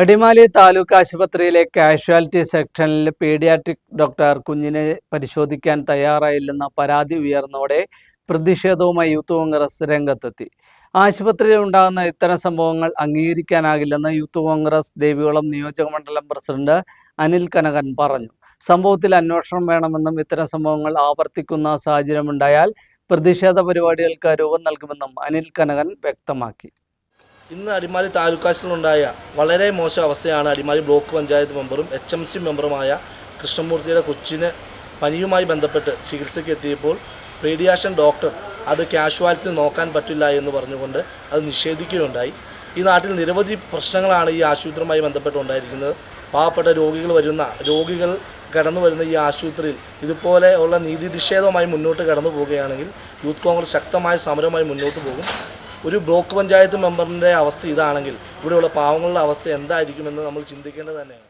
അടിമാലി താലൂക്ക് ആശുപത്രിയിലെ കാഷ്വാലിറ്റി സെക്ഷനിൽ paediatric doctor കുഞ്ഞിനെ പരിശോധിക്കാൻ തയ്യാറായില്ലെന്ന പരാതി ഉയർന്നോടെ പ്രതിഷേധവുമായി യൂത്ത് കോൺഗ്രസ് രംഗത്തെത്തി. ആശുപത്രിയിൽ ഉണ്ടാകുന്ന ഇത്തരം സംഭവങ്ങൾ അംഗീകരിക്കാനാകില്ലെന്ന് യൂത്ത് കോൺഗ്രസ് ദേവികുളം നിയോജകമണ്ഡലം പ്രസിഡന്റ് അനിൽ കനകൻ പറഞ്ഞു. സംഭവത്തിൽ അന്വേഷണം വേണമെന്നും ഇത്തരം സംഭവങ്ങൾ ആവർത്തിക്കുന്ന സാഹചര്യമുണ്ടായാൽ പ്രതിഷേധ പരിപാടികൾക്ക് രൂപം നൽകുമെന്നും അനിൽ കനകൻ വ്യക്തമാക്കി. ഇന്ന് അടിമാലി താലൂക്കാശിലുണ്ടായ വളരെ മോശം അവസ്ഥയാണ് അടിമാലി ബ്ലോക്ക് പഞ്ചായത്ത് മെമ്പറും എച്ച് എം സി മെമ്പറുമായ കൃഷ്ണമൂർത്തിയുടെ കൊച്ചിന് പനിയുമായി ബന്ധപ്പെട്ട് ചികിത്സയ്ക്ക് എത്തിയപ്പോൾ പീഡിയാഷൻ ഡോക്ടർ അത് കാഷ്വാലിറ്റിയിൽ നോക്കാൻ പറ്റില്ല എന്ന് പറഞ്ഞുകൊണ്ട് അത് നിഷേധിക്കുകയുണ്ടായി. ഈ നാട്ടിൽ നിരവധി പ്രശ്നങ്ങളാണ് ഈ ആശുപത്രിയുമായി ബന്ധപ്പെട്ടുണ്ടായിരിക്കുന്നത്. പാവപ്പെട്ട രോഗികൾ വരുന്ന രോഗികൾ കടന്നു വരുന്ന ഈ ആശുപത്രിയിൽ ഇതുപോലെ ഉള്ള നീതി നിഷേധവുമായി മുന്നോട്ട് കടന്നു പോവുകയാണെങ്കിൽ യൂത്ത് കോൺഗ്രസ് ശക്തമായ സമരവുമായി മുന്നോട്ട് പോകും. ഒരു ബ്ലോക്ക് പഞ്ചായത്ത് മെമ്പറിന്റെ അവസ്ഥ ഇതാണെങ്കിൽ ഇവിടെയുള്ള പാവങ്ങളുടെ അവസ്ഥ എന്തായിരിക്കുമെന്ന് നമ്മൾ ചിന്തിക്കേണ്ടത് തന്നെയാണ്.